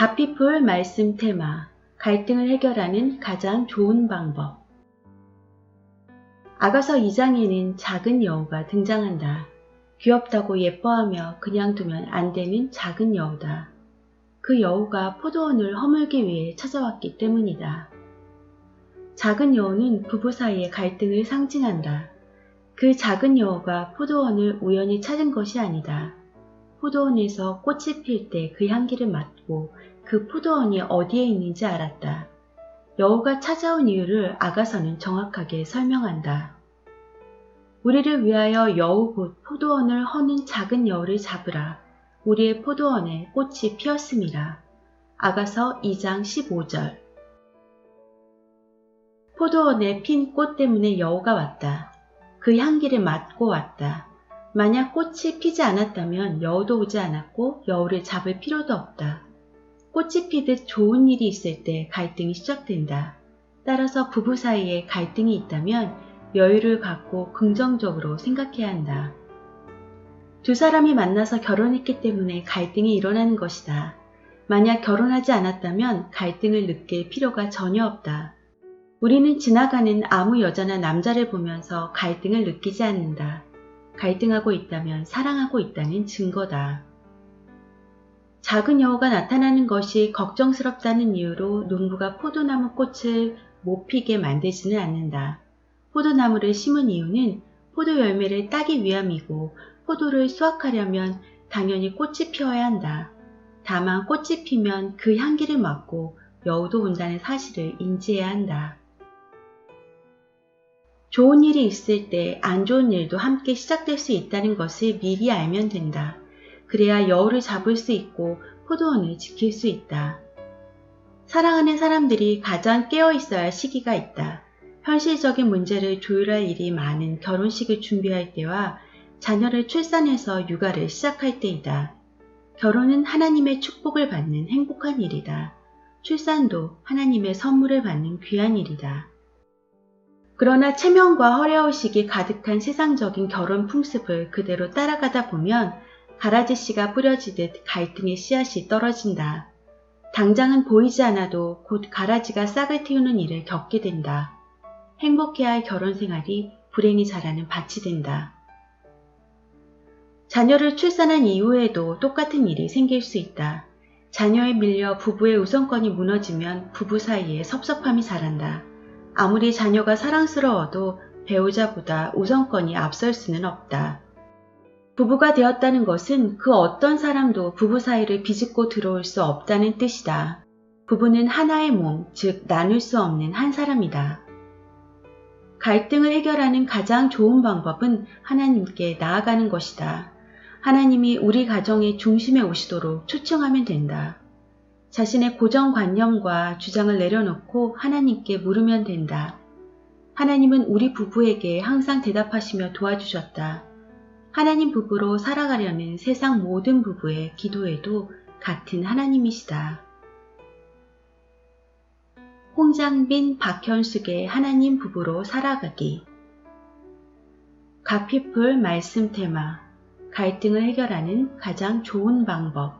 가피풀 말씀 테마 갈등을 해결하는 가장 좋은 방법 아가서 2장에는 작은 여우가 등장한다. 귀엽다고 예뻐하며 그냥 두면 안 되는 작은 여우다. 그 여우가 포도원을 허물기 위해 찾아왔기 때문이다. 작은 여우는 부부 사이의 갈등을 상징한다. 그 작은 여우가 포도원을 우연히 찾은 것이 아니다. 포도원에서 꽃이 필 때 그 향기를 맡고 그 포도원이 어디에 있는지 알았다. 여우가 찾아온 이유를 아가서는 정확하게 설명한다. 우리를 위하여 여우 곧 포도원을 허는 작은 여우를 잡으라. 우리의 포도원에 꽃이 피었음이라. 아가서 2장 15절 포도원에 핀 꽃 때문에 여우가 왔다. 그 향기를 맡고 왔다. 만약 꽃이 피지 않았다면 여우도 오지 않았고 여우를 잡을 필요도 없다. 꽃이 피듯 좋은 일이 있을 때 갈등이 시작된다. 따라서 부부 사이에 갈등이 있다면 여유를 갖고 긍정적으로 생각해야 한다. 두 사람이 만나서 결혼했기 때문에 갈등이 일어나는 것이다. 만약 결혼하지 않았다면 갈등을 느낄 필요가 전혀 없다. 우리는 지나가는 아무 여자나 남자를 보면서 갈등을 느끼지 않는다. 갈등하고 있다면 사랑하고 있다는 증거다. 작은 여우가 나타나는 것이 걱정스럽다는 이유로 농부가 포도나무 꽃을 못 피게 만들지는 않는다. 포도나무를 심은 이유는 포도 열매를 따기 위함이고 포도를 수확하려면 당연히 꽃이 피어야 한다. 다만 꽃이 피면 그 향기를 맡고 여우도 온다는 사실을 인지해야 한다. 좋은 일이 있을 때 안 좋은 일도 함께 시작될 수 있다는 것을 미리 알면 된다. 그래야 여우를 잡을 수 있고 포도원을 지킬 수 있다. 사랑하는 사람들이 가장 깨어 있어야 할 시기가 있다. 현실적인 문제를 조율할 일이 많은 결혼식을 준비할 때와 자녀를 출산해서 육아를 시작할 때이다. 결혼은 하나님의 축복을 받는 행복한 일이다. 출산도 하나님의 선물을 받는 귀한 일이다. 그러나 체면과 허례의식이 가득한 세상적인 결혼 풍습을 그대로 따라가다 보면 가라지 씨가 뿌려지듯 갈등의 씨앗이 떨어진다. 당장은 보이지 않아도 곧 가라지가 싹을 틔우는 일을 겪게 된다. 행복해야 할 결혼 생활이 불행이 자라는 밭이 된다. 자녀를 출산한 이후에도 똑같은 일이 생길 수 있다. 자녀에 밀려 부부의 우선권이 무너지면 부부 사이에 섭섭함이 자란다. 아무리 자녀가 사랑스러워도 배우자보다 우선권이 앞설 수는 없다. 부부가 되었다는 것은 그 어떤 사람도 부부 사이를 비집고 들어올 수 없다는 뜻이다. 부부는 하나의 몸, 즉 나눌 수 없는 한 사람이다. 갈등을 해결하는 가장 좋은 방법은 하나님께 나아가는 것이다. 하나님이 우리 가정의 중심에 오시도록 초청하면 된다. 자신의 고정관념과 주장을 내려놓고 하나님께 물으면 된다. 하나님은 우리 부부에게 항상 대답하시며 도와주셨다. 하나님 부부로 살아가려는 세상 모든 부부의 기도에도 같은 하나님이시다. 홍장빈 박현숙의 하나님 부부로 살아가기 가피풀 말씀 테마 갈등을 해결하는 가장 좋은 방법